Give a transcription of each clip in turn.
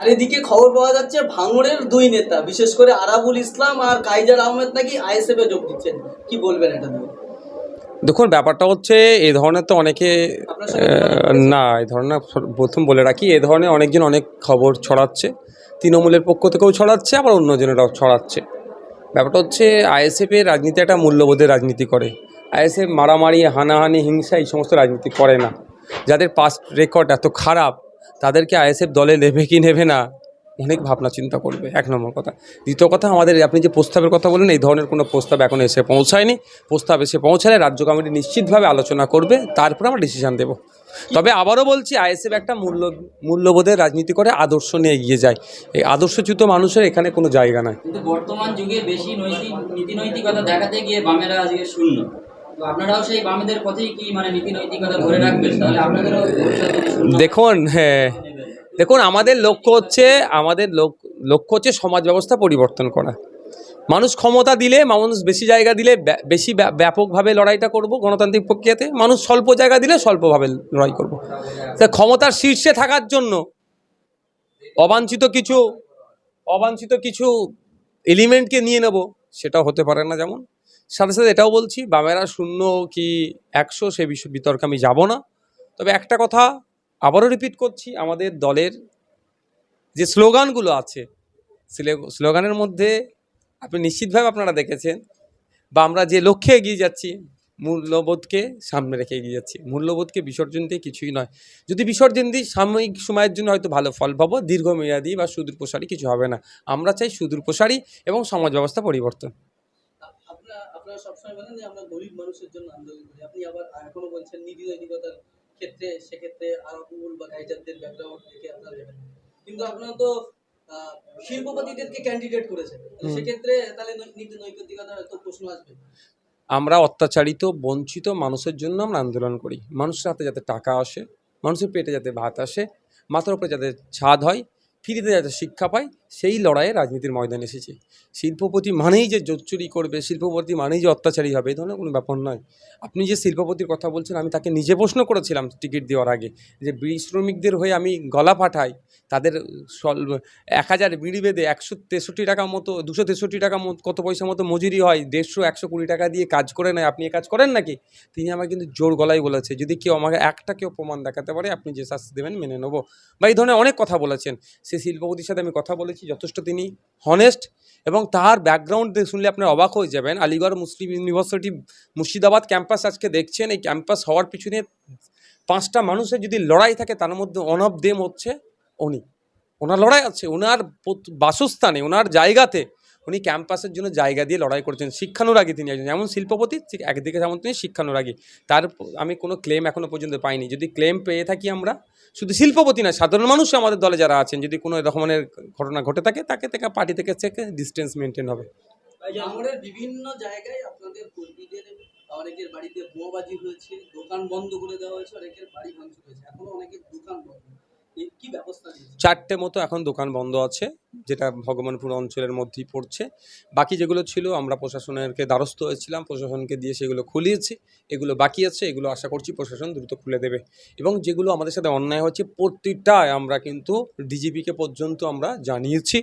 আর এদিকে খবর পাওয়া যাচ্ছে ভাঙড়ের দুই নেতা বিশেষ করে আরাবুল ইসলাম আর কাইজার আহমেদ নাকি আইএসএফ এ যোগ দিচ্ছেন। কি বলবেন এটা নিয়ে? দেখুন ব্যাপারটা হচ্ছে এ ধরনের তো অনেকে না এ ধরনের প্রথম বলে রাখি এ ধরনের অনেকজন অনেক খবর ছড়াচ্ছে। তৃণমূলের পক্ষ থেকেও ছড়াচ্ছে আবার অন্যজনেরাও ছড়াচ্ছে। ব্যাপারটা হচ্ছে আইএসএফের রাজনীতি একটা মূল্যবোধের রাজনীতি করে। আইএসএফ মারামারি হানাহানি হিংসা এই সমস্ত রাজনীতি করে না। যাদের পাস্ট রেকর্ড এত খারাপ তাদেরকে আইএসএফ দলে নেবে কি নেবে না, অনেক ভাবনা চিন্তা করবে, এক নম্বর কথা। দ্বিতীয় কথা, আমাদের আপনি যে প্রস্তাবের কথা বলেন এই ধরনের কোনো প্রস্তাব এখন এসে পৌঁছায়নি। প্রস্তাব এসে পৌঁছালে রাজ্য কমিটি নিশ্চিতভাবে আলোচনা করবে, তারপর আমরা ডিসিশন দেব। তবে আবারও বলছি, আইএসএফ একটা মূল্য, মূল্যবোধের রাজনীতি করে আদর্শ নিয়ে এগিয়ে যায়। এই আদর্শচ্যুত মানুষের এখানে কোনো জায়গা নাই। বর্তমান যুগে বেশি নৈতিক নীতি নৈতিকতা দেখাতে গিয়ে বামেরা আজকে শূন্য। মানে দেখুন হ্যাঁ। দেখুন, আমাদের লক্ষ্য হচ্ছে, আমাদের লোক- লক্ষ্য হচ্ছে সমাজ ব্যবস্থা পরিবর্তন করা। মানুষ ক্ষমতা দিলে, মানুষ বেশি জায়গা দিলে বেশি ব্যা- ব্যাপকভাবে লড়াইটা করব গণতান্ত্রিক প্রক্রিয়াতে। মানুষ স্বল্প জায়গা দিলে স্বল্পভাবে লড়াই করব। তা ক্ষমতার শীর্ষে থাকার জন্য অবাঞ্ছিত কিছু অবাঞ্ছিত কিছু এলিমেন্টকে নিয়ে নেব, সেটাও হতে পারে না যেমন। সাথে সাথে এটাও বলছি, বামেরা শূন্য কি একশো, সে বিষয় বিতর্কে আমি যাব না। তবে একটা কথা আবারও রিপিট করছি, আমাদের দলের যে স্লোগানগুলো আছে স্লোগানের মধ্যে আপনি নিশ্চিতভাবে আপনারা দেখেছেন, বা আমরা যে লক্ষ্যে এগিয়ে যাচ্ছি, মূল্যবোধকে সামনে রেখে এগিয়ে যাচ্ছি। মূল্যবোধকে বিসর্জন দিয়ে কিছুই নয়। যদি বিসর্জন দিই, সাময়িক সময়ের জন্য হয়তো ভালো ফল পাবো, দীর্ঘমেয়াদী বা সুদূর প্রসারী কিছু হবে না। আমরা চাই সুদূর প্রসারী এবং সমাজ ব্যবস্থা পরিবর্তন। আপনারা সবসময় বলেন যে আমরা গরিব মানুষের জন্য আন্দোলন করি। আপনি আবার এখনও বলছেন নীতি নৈতিকতার ক্ষেত্রে সেক্ষেত্রে আরাবুল বা কাইজারদের ব্যাকগ্রাউন্ড দেখে আপনারা যাবেন কিন্তু আপনারা তো শিল্পপতিদেরকে ক্যান্ডিডেট করেছেন। সেক্ষেত্রে তাহলে নীতি নৈতিকতার তো প্রশ্ন আসবে। আমরা অত্যাচারিত বঞ্চিত মানুষের জন্য আমরা আন্দোলন করি। মানুষের হাতে যাতে টাকা আসে মানুষের পেটে যাতে ভাত আসে মাথার উপরে যাতে ছাদ হয় ফ্রিতে যাতে শিক্ষা পায়, সেই লড়াইয়ে রাজনীতির ময়দানে এসেছে। শিল্পপতি মানেই যে জোচ্চুরি করবে, শিল্পপতি মানেই যে অত্যাচারী হবে এই ধরনের কোনো ব্যাপার নয়। আপনি যে শিল্পপতির কথা বলছেন, আমি তাকে নিজে প্রশ্ন করেছিলাম টিকিট দেওয়ার আগে যে শ্রমিকদের হয়ে আমি গলা পাঠাই তাদের এক হাজার বিড়ি বেঁধে একশো তেষট্টি টাকা মতো, দুশো তেষট্টি টাকা মতো, কত পয়সা মতো মজুরি হয়, দেড়শো একশো কুড়ি টাকা দিয়ে কাজ করে নেয়, আপনি এ কাজ করেন নাকি? তিনি আমাকে কিন্তু জোর গলায় বলেছে, যদি কেউ আমাকে একটা কেউ প্রমাণ দেখাতে পারে, আপনি যে শাস্তি দেবেন, মেনে নেব। বা এই ধরনের অনেক কথা বলেছেন। সেই শিল্পপতির সাথে আমি কথা বলেছি, যথেষ্ট তিনি হনেস্ট এবং তার ব্যাকগ্রাউন্ড শুনলে আপনার অবাক হয়ে যাবেন। আলিগড় মুসলিম ইউনিভার্সিটি মুর্শিদাবাদ ক্যাম্পাস আজকে দেখছেন, এই ক্যাম্পাস হওয়ার পিছনে পাঁচটা মানুষের যদি লড়াই থাকে, তার মধ্যে অন অফ দেম হচ্ছে উনি। ওনার লড়াই আছে ওনার বাসস্থানে ওনার জায়গাতে উনি ক্যাম্পাসের জন্য জায়গা দিয়ে লড়াই করেছেন। শিক্ষানুরাগী তিনি একজন। যেমন শিল্পপতি একদিকে যেমন তিনি শিক্ষানুরাগী। তার আমি কোনো ক্লেম এখনও পর্যন্ত পাইনি। যদি ক্লেম পেয়ে থাকি আমরা, শুধু শিল্পপতি না, সাধারণ মানুষ আমাদের দলে যারা আছেন, যদি কোনো রকমের ঘটনা ঘটে থাকে, তাকে থেকে পার্টি থেকে থেকে ডিস্টেন্স মেনটেন হবে। বিভিন্ন জায়গায় আপনাদের কর্মীদের, অনেকের বাড়িতে হয়েছে, দোকান বন্ধ করে দেওয়া হয়েছে, অনেকের বাড়ি ভাঙচুর হয়েছে। অনেকের দোকান বন্ধ। চারটে মতো এখন দোকান বন্ধ আছে, যেটা ভগবানপুর অঞ্চলের মধ্যেই পড়ছে। বাকি যেগুলো ছিল, আমরা প্রশাসনেরকে দ্বারস্থ হয়েছিলাম, প্রশাসনকে দিয়ে সেগুলো খুলিয়েছি। এগুলো বাকি আছে, এগুলো আশা করছি প্রশাসন দ্রুত খুলে দেবে। এবং যেগুলো আমাদের সাথে অন্যায় হচ্ছে প্রতিটায় আমরা কিন্তু ডিজিপিকে পর্যন্ত আমরা জানিয়েছি।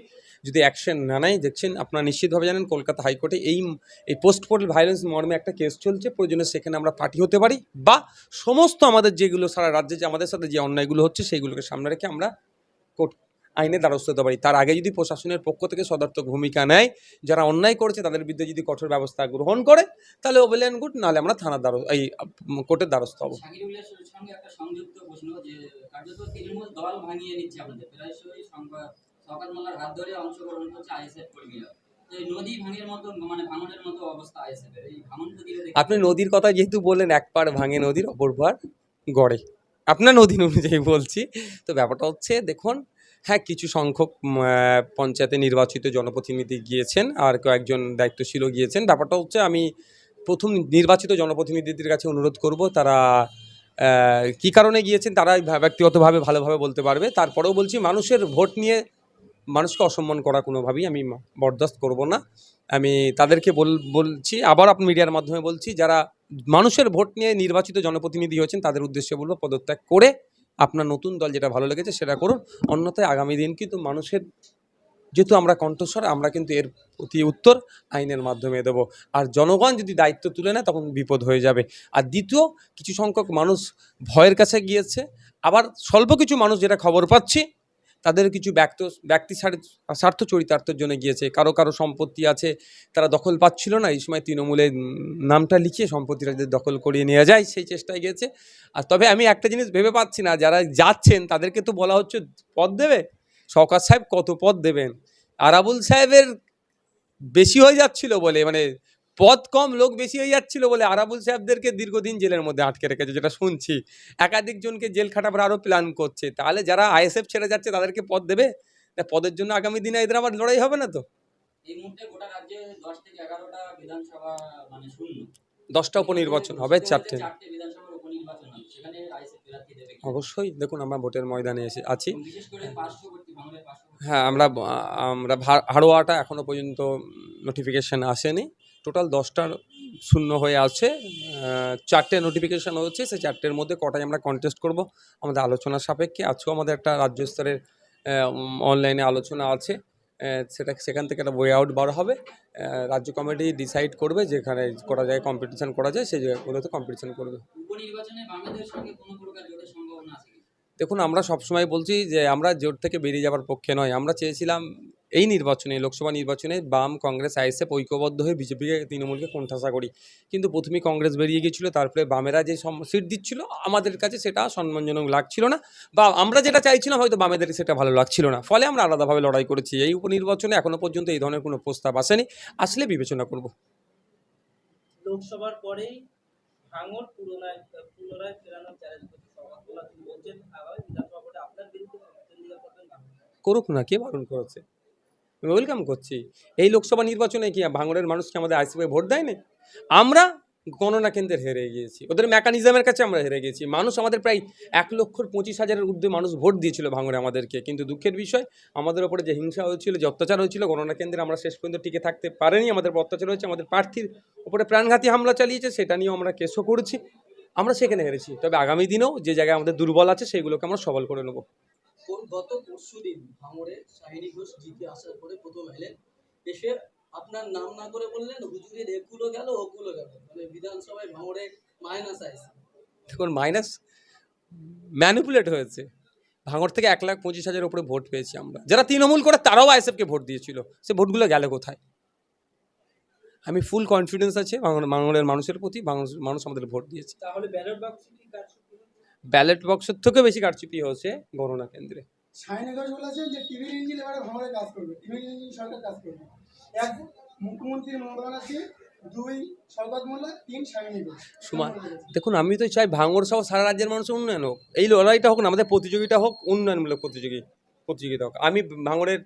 যদি অ্যাকশন না নেয়, দেখছেন আপনারা নিশ্চিতভাবে জানেন কলকাতা হাইকোর্টে এই এই পোস্ট পোর্টাল ভায়োলেন্স মর্মে একটা কেস চলছে, প্রয়োজনে সেখানে আমরা পার্টি হতে পারি বা সমস্ত আমাদের যেগুলো সারা রাজ্যে যে আমাদের সাথে যে অন্যায়গুলো হচ্ছে সেইগুলোকে সামনে রেখে আমরা কোর্ট আইনে দ্বারস্থ হতে পারি। তার আগে যদি প্রশাসনের পক্ষ থেকে সদর্থক ভূমিকা নেয়, যারা অন্যায় করেছে, তাদের বিরুদ্ধে যদি কঠোর ব্যবস্থা গ্রহণ করে, তাহলে ওবেল অ্যান্ড গুড নাহলে আমরা থানার দ্বার এই কোর্টের দ্বারস্থ হব। সংযুক্ত প্রশ্ন যে, কার্যত তৃণমূল দল ভাঙিয়ে নিচ্ছে আমাদের, প্রায়শই সংবাদ মোল্লার হাত ধরে অংশগ্রহণ করছে আইএসএফ কর্মীরা। মানে আপনি নদীর কথা যেহেতু বললেন, এক পার ভাঙে নদীর, অপর পার গড়ে। আপনার নদী অনুযায়ী বলছি। তো ব্যাপারটা হচ্ছে, দেখুন হ্যাঁ কিছু সংখ্যক পঞ্চায়েতে নির্বাচিত জনপ্রতিনিধি গিয়েছেন, আর কয়েকজন দায়িত্বশীলও গিয়েছেন। ব্যাপারটা হচ্ছে, আমি প্রথম নির্বাচিত জনপ্রতিনিধিদের কাছে অনুরোধ করব, তারা কী কারণে গিয়েছেন তারা ব্যক্তিগতভাবে, ভালোভাবে বলতে পারবে। তারপরেও বলছি, মানুষের ভোট নিয়ে মানুষকে অসম্মান করা কোনোভাবেই আমি বরদাস্ত করব না। আমি তাদেরকে বল, বলছি, আবার আপনি মিডিয়ার মাধ্যমে বলছি, যারা মানুষের ভোট নিয়ে নির্বাচিত জনপ্রতিনিধি হয়েছেন, তাদের উদ্দেশ্যে বলব, পদত্যাগ করে আপনার নতুন দল যেটা ভালো লেগেছে সেটা করুন। অন্যথায় আগামী দিন কিন্তু মানুষের, যেহেতু আমরা কণ্ঠস্বর, আমরা কিন্তু এর প্রতি উত্তর আইনের মাধ্যমে দেবো। আর জনগণ যদি দায়িত্ব তুলে নেয়, তখন বিপদ হয়ে যাবে। আর দ্বিতীয়, কিছু সংখ্যক মানুষ ভয়ের কাছে গিয়েছে। আবার স্বল্প কিছু মানুষ যেটা খবর পাচ্ছি তাদের কিছু ব্যক্ত ব্যক্তি স্বার্থ- চরিতার্থের জন্য গিয়েছে। কারও কারও সম্পত্তি আছে তারা দখল পাচ্ছিল না। এই সময় তৃণমূলে উম, নামটা লিখিয়ে সম্পত্তিটা যদি দখল করিয়ে নেওয়া যায় সেই চেষ্টায় গিয়েছে। আর তবে আমি একটা জিনিস ভেবে পাচ্ছি না যারা যাচ্ছেন তাদেরকে তো বলা হচ্ছে পদ দেবে। শওকাত সাহেব কত পদ দেবেন? আরাবুল সাহেবের বেশি হয়ে যাচ্ছিল বলে মানে পদ কম লোক বেশি হয়ে যাচ্ছিল বলে আরাবুল সাহেবদেরকে দীর্ঘদিন জেলের মধ্যে আটকে রেখেছে যেটা শুনছি। একাধিক জনকে জেল খাটাবার আরও প্ল্যান করছে। তাহলে যারা আইএসএফ ছেড়ে যাচ্ছে তাদেরকে পদ দেবে? তা পদের জন্য আগামী দিনে এদের আবার লড়াই হবে না তো? মানে দশটা উপনির্বাচন হবে চারটে? অবশ্যই দেখুন আমরা ভোটের ময়দানে এসে আছি। হ্যাঁ আমরা আমরা হাড়োয়াটা এখনও পর্যন্ত নোটিফিকেশান আসেনি। টোটাল দশটার শূন্য হয়ে আছে। চারটে নোটিফিকেশান হয়েছে সেই চারটের মধ্যে কটাই আমরা কন্টেস্ট করব আমাদের আলোচনা সাপেক্ষে। আজকেও আমাদের একটা রাজ্য স্তরের অনলাইনে আলোচনা আছে সেটা সেখান থেকে একটা বই আউট বার হবে। রাজ্য কমিটি ডিসাইড করবে যেখানে করা যায় কম্পিটিশান করা যায় সেই জায়গাগুলোতে কম্পিটিশান করবে? দেখুন আমরা সবসময় বলছি যে আমরা জোট থেকে বেরিয়ে যাওয়ার পক্ষে নয়। আমরা চেয়েছিলাম এই নির্বাচনে লোকসভা নির্বাচনে বাম কংগ্রেস আইএসএফ ঐক্যবদ্ধ হয়ে বিজেপিকে তৃণমূলকে কোণঠাসা করি। কিন্তু প্রথমেই কংগ্রেস বেরিয়ে গিয়েছিল তারপরে বামেরা যে সিট দিচ্ছিল আমাদের কাছে সেটা সম্মানজনক লাগছিল না বা আমরা যেটা চাইছিলাম হয়তো বামেদের সেটা ভালো লাগছিল না। ফলে আমরা আলাদাভাবে লড়াই করেছি। এই উপনির্বাচনে এখনও পর্যন্ত এই ধরনের কোনো প্রস্তাব আসেনি। আসলে বিবেচনা করব। লোকসভার পরেই ভাঙর পুনরায় পুনরায় ফেরানোর চ্যালেঞ্জ করছে সভাপতি। বলছেন আগামী বিধানসভা ভোটে আপনার বিরুদ্ধে প্রতিদ্বন্দ্বিতা করবেন ভাঙর। করুক না কে বারণ করেছে? ওয়েলকাম করছি। এই লোকসভা নির্বাচনে কি ভাঙড়ের মানুষকে আমাদের আইসিপি ভোট দেয়নি? আমরা গণনা কেন্দ্রে হেরে গিয়েছি। ওদের মেকানিজমের কাছে আমরা হেরে গেছি মানুষ আমাদের প্রায় এক লক্ষর পঁচিশ হাজারের ঊর্ধ্বে মানুষ ভোট দিয়েছিল ভাঙড়ে আমাদেরকে। কিন্তু দুঃখের বিষয়, আমাদের ওপরে যে হিংসা হয়েছিল, যে অত্যাচার হয়েছিল, গণনা কেন্দ্রে আমরা শেষ পর্যন্ত টিকে থাকতে পারেনি। আমাদের অত্যাচার হয়েছে, আমাদের প্রার্থীর ওপরে প্রাণঘাতী হামলা চালিয়েছে, সেটা নিয়েও আমরা কেসও করেছি। আমরা সেখানে হেরেছি। তবে আগামী দিনেও যে জায়গায় আমাদের দুর্বল আছে সেইগুলোকে আমরা সবল করে নেব। গো- গত পরশু দিন ভাঙড়ে শাহিনী ঘোষ জিতে আসার পরে প্রথম এলেন। এসে আপনার নাম না করে বললেন হুজুরের একুলো গেল ওকুলো গেল। মানে বিধানসভায় ভাঙড়ে মাইনাস আইসি দেখুন মাইনাস ম্যানিপুলেট হয়েছে। ভাঙড় থেকে এক লাখ পঁচিশ হাজার উপরে ভোট পেয়েছি আমরা। যারা তৃণমূল করে তারাও আইএসএফকে ভোট দিয়েছিল। সে ভোটগুলো গেল কোথায়? আমি ফুল কনফিডেন্স আছে ভাঙড়- ভাঙড়ের মানুষের প্রতি মানুষ মানুষ আমাদের ভোট দিয়েছে। তাহলে ব্যালট বাক্স? ব্যালট বক্সের থেকেও বেশি কারচুপি হয়েছে গণনা কেন্দ্রে। সাইনি বলেছেন যে টিভির ইঞ্জিন এবারে ভাঙড়ে কাজ করবে। টিভির ইঞ্জিন সরকার কাজ করবে। এক মুখ্যমন্ত্রী মমতা ব্যানার্জি দুই শওকত মোল্লা তিন সাইনি সুমা দেখুন আমি তো চাই ভাঙড় সহ সারা রাজ্যের মানুষের উন্নয়ন হোক। এই লড়াইটা হোক না আমাদের প্রতিযোগিতা হোক উন্নয়নমূলক প্রতিযোগী প্রতিযোগিতা হোক। আমি ভাঙড়ের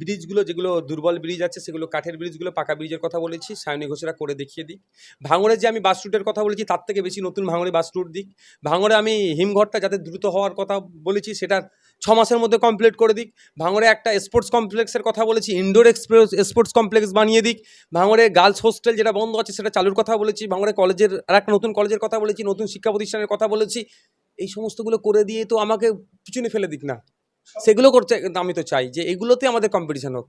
ব্রিজগুলো যেগুলো দুর্বল ব্রিজ আছে, সেগুলো কাঠের ব্রিজগুলো, পাকা ব্রিজের কথা বলেছি, সায়নী ঘোষেরা করে দেখিয়ে দিই ভাঙড়ে যে আমি বাস রুটের কথা বলেছি, তার থেকে বেশি নতুন ভাঙড়ে বাস রুট দিক। ভাঙড়ে আমি হিমঘরটা যাতে দ্রুত হওয়ার কথা বলেছি, সেটা ছ মাসের মধ্যে কমপ্লিট করে দিক। ভাঙড়ে একটা স্পোর্টস কমপ্লেক্সের কথা বলেছি ইনডোর এক্সপ্রেস স্পোর্টস কমপ্লেক্স বানিয়ে দিক। ভাঙড়ে গার্লস হোস্টেল যেটা বন্ধ আছে, সেটা চালুর কথা বলেছি। ভাঙড়ে কলেজের, আর একটা নতুন কলেজের কথা বলেছি, নতুন শিক্ষা প্রতিষ্ঠানের কথা বলেছি। এই সমস্তগুলো করে দিয়ে তো আমাকে পিছনে ফেলে দিক না। সেগুলো করতে আমি তো চাই যে এগুলোতে আমাদের কম্পিটিশন হোক।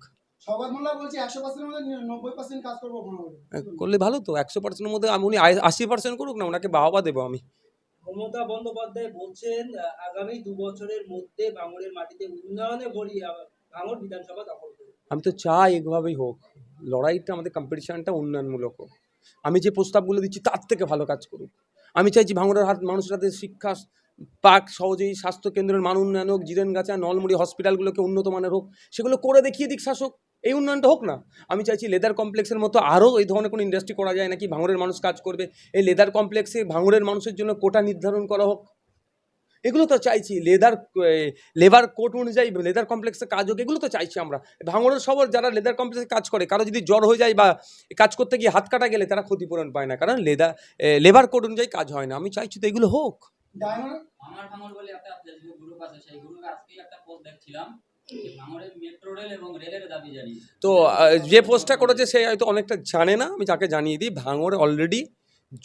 করলে ভালো তো একশো পার্সেন্টের মধ্যে আমি উনি আশি পার্সেন্ট করুক না ওনাকে বাহবা দেবো আমি। মমতা বন্দ্যোপাধ্যায় বলছেন আগামী দু বছরের মধ্যে ভাঙড়ের মাটিতে উন্নয়নে ভাঙড় বিধানসভা দখল আমি তো চাই এভাবেই হোক লড়াইটা আমাদের কম্পিটিশনটা উন্নয়নমূলক হোক। আমি যে প্রস্তাবগুলো দিচ্ছি তার থেকে ভালো কাজ করুক। আমি চাইছি ভাঙড়ের হাত মানুষের হাতে শিক্ষা পাক সহজেই স্বাস্থ্য কেন্দ্রের মান উন্নয়ন হোক জিরেনগাছা নলমুড়ি হসপিটালগুলোকে উন্নত মানের হোক, সেগুলো করে দেখিয়ে দিক শাসক। এই উন্নয়নটা হোক না। আমি চাইছি লেদার কমপ্লেক্সের মতো আরও এই ধরনের কোনো ইন্ডাস্ট্রি করা যায় নাকি ভাঙড়ের মানুষ কাজ করবে। এই লেদার কমপ্লেক্সে ভাঙড়ের মানুষের জন্য কোটা নির্ধারণ করা হোক। এগুলো তো চাইছি, লেদার লেবার কোড অনুযায়ী লেদার কমপ্লেক্সে কাজ হোক, এগুলো তো চাইছি আমরা। ভাঙড়ের সবার যারা লেদার কমপ্লেক্সে কাজ করে, কারও যদি জ্বর হয়ে যায় বা কাজ করতে গিয়ে হাত কাটা গেলে তারা ক্ষতিপূরণ পায় না, কারণ লেদার লেবার কোড অনুযায়ী কাজ হয় না। আমি চাইছি তো এগুলো হোক। ডায়মন্ড আমার ভাঙর বলে একটা ফেসবুক গ্রুপ আছে সেই গ্রুপে আজকেই একটা পোস্ট দেখছিলাম। যে ভাঙড়ের মেট্রো রেল এবং রেলের দাবি জানিয়েছে। তো যে পোস্টটা করেছে সে হয়তো অনেকটা জানে না আমি তাকে জানিয়ে দিই ভাঙড় অলরেডি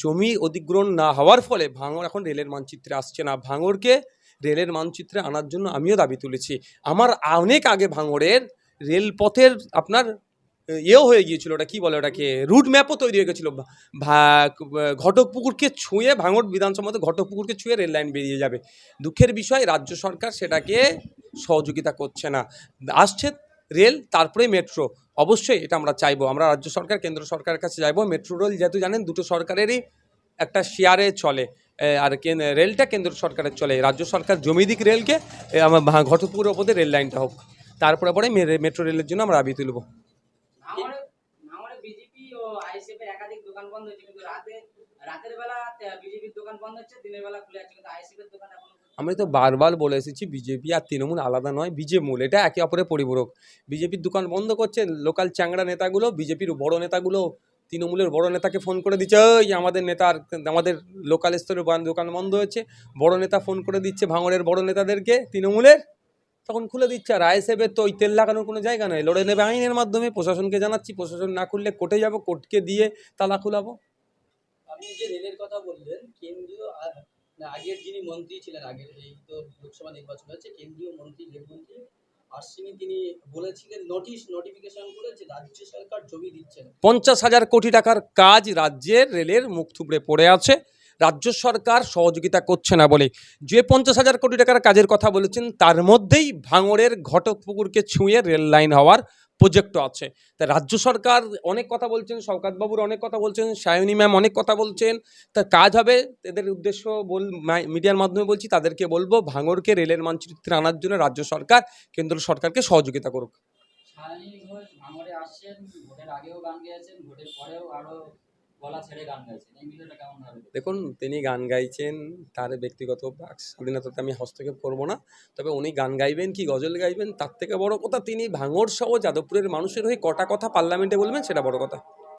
জমি অধিগ্রহণ না হওয়ার ফলে ভাঙড় এখন রেলের মানচিত্রে আসছে না। ভাঙড়কে রেলের মানচিত্রে আনার জন্য আমিও দাবি তুলেছি। আমার অনেক আগে ভাঙড়ের রেলপথের আপনার এও হয়ে গিয়েছিল, ওটা কি বলে ওটাকে? রুট ম্যাপও তৈরি হয়ে গেছিল। ঘটকপুকুরকে ছুঁয়ে ভাঙড় বিধানসভা মধ্যে ঘটকপুকুরকে ছুঁয়ে রেল লাইন বেরিয়ে যাবে। দুঃখের বিষয়, রাজ্য সরকার সেটাকে সহযোগিতা করছে না। আসছে রেল, তারপরে মেট্রো অবশ্যই এটা আমরা চাইব। আমরা রাজ্য সরকার, কেন্দ্র সরকারের কাছে চাইব। মেট্রো রেল যেহেতু জানেন, দুটো সরকারেরই একটা শেয়ারে চলে। আর রেলটা কেন্দ্র সরকারের চলে। রাজ্য সরকার জমি দিক রেলকে আমার ঘটকপুকুর ওপরে রেল লাইনটা হোক। তারপরে পরে মেট্রো রেলের জন্য আমরা দাবি তুলব। বিজেপি ও এর একাধিক দোকান বন্ধ হয়েছে, কিন্তু রাতে, রাতের বেলা বিজেপির দোকান বন্ধ হচ্ছে, দিনের বেলা খুলে আছে কিন্তু এর দোকান আমি তো বারবার বলে এসেছি বিজেপি আর তৃণমূল আলাদা নয় বিজেমূল এটা একে অপরের পরিপূরক। বিজেপির দোকান বন্ধ করছে, লোকাল চ্যাংড়া নেতাগুলো বিজেপির বড় নেতাগুলো, তৃণমূলের বড় নেতাকে ফোন করে দিচ্ছে, ওই আমাদের নেতার, আমাদের লোকাল স্তরের বান- দোকান বন্ধ হচ্ছে বড় নেতা ফোন করে দিচ্ছে ভাঙড়ের বড় নেতাদেরকে, তৃণমূলের। তখন খুলে দিচ্ছে। আর আইএসএফের তো ওই তেল লাগানোর কোনো জায়গা নেই। লড়ে নেবে আইনের মাধ্যমে। প্রশাসনকে জানাচ্ছি প্রশাসন না খুললে কোর্টে যাব কোর্টকে দিয়ে তালা খুলাবো। আপনি যে রেলের কথা বললেন কেন্দ্রীয় আগের যিনি মন্ত্রী ছিলেন আগের এই তো লোকসভা নির্বাচন হয়েছে কেন্দ্রীয় মন্ত্রী রেলমন্ত্রী আশ্বিনী তিনি বলেছিলেন নোটিশ নোটিফিকেশন করে যে রাজ্য সরকার জমি দিচ্ছে না পঞ্চাশ হাজার কোটি টাকার কাজ রাজ্যের রেলের মুখ থুবড়ে পড়ে আছে। রাজ্য সরকার সহযোগিতা করছে না বলে। যে পঞ্চাশ হাজার কোটি টাকার কাজের কথা বলেছেন, তার মধ্যেই ভাঙড়ের ঘটকপুকুরকে ছুঁয়ে রেল লাইন হওয়ার প্রজেক্টও আছে। তা রাজ্য সরকার অনেক কথা বলছেন শওকাতবাবুর অনেক কথা বলছেন, সায়নী ম্যাম অনেক কথা বলছেন। তা কাজ হবে, এদের উদ্দেশ্য বল মিডিয়ার মাধ্যমে বলছি, তাদেরকে বলব, ভাঙড়কে রেলের মানচিত্রে আনার জন্য রাজ্য সরকার, কেন্দ্র সরকারকে সহযোগিতা করুক। ঘোষ আসছেন, ভোটের আগেও গান গেয়েছেন, ভোটের পরেও আরও দেখুন, তিনি গান গাইছেন, তার ব্যক্তিগত স্বাধীনতাতে আমি হস্তক্ষেপ করব না, তবে উনি গান গাইবেন কি, গজল গাইবেন, তার থেকে বড় কথা তিনি ভাঙড় সহ যাদবপুরের মানুষের হয়ে কটা কথা পার্লামেন্টে বলবেন, সেটা বড় কথা।